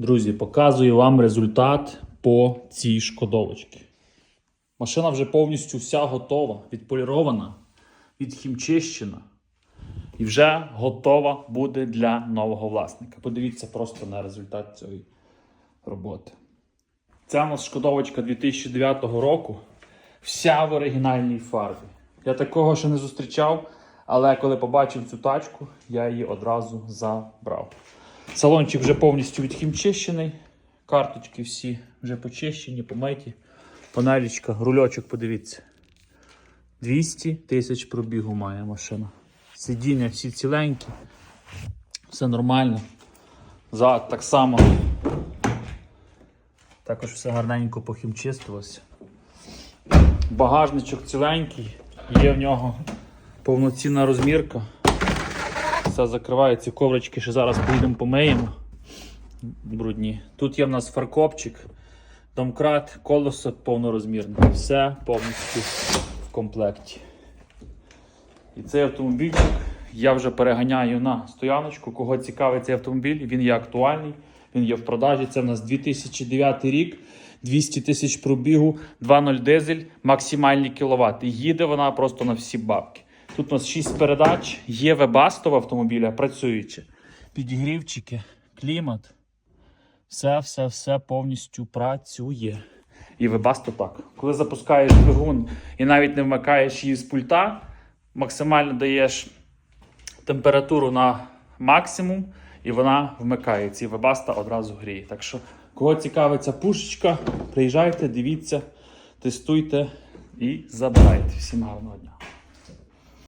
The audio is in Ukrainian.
Друзі, показую вам результат по цій шкодовочці. Машина вже повністю вся готова, відполірована, відхімчищена. І вже готова буде для нового власника. Подивіться просто на результат цієї роботи. Ця у нас шкодовочка 2009 року. Вся в оригінальній фарбі. Я такого ще не зустрічав, але коли побачив цю тачку, я її одразу забрав. Салончик вже повністю відхімчищений. Карточки всі вже почищені, помиті. Панелічка, рульочок, подивіться. 200 тисяч пробігу має машина. Сидіння всі ціленькі. Все нормально. Зад так само. Також все гарненько похімчистилося. Багажничок ціленький, є в нього повноцінна розмірка. Все закривається, коврички ще зараз поїдемо помиємо. Брудні. Тут є в нас фаркопчик, домкрат, колесо повнорозмірне. Все повністю в комплекті. І цей автомобільчик я вже переганяю на стояночку. Кого цікавить цей автомобіль, він є актуальний, він є в продажі. Це в нас 2009 рік, 200 тисяч пробігу, 2.0 дизель, максимальні кіловат. І їде вона просто на всі бабки. Тут у нас 6 передач, є вебастова автомобіля, працюючи. Підігрівчики, клімат. Все, все, все повністю працює. І вебасто так. Коли запускаєш двигун і навіть не вмикаєш її з пульта, максимально даєш температуру на максимум, і вона вмикається. І вебаста одразу гріє. Так що, кого цікавиться пушечка, приїжджайте, дивіться, тестуйте і забирайте. Всім гарного дня.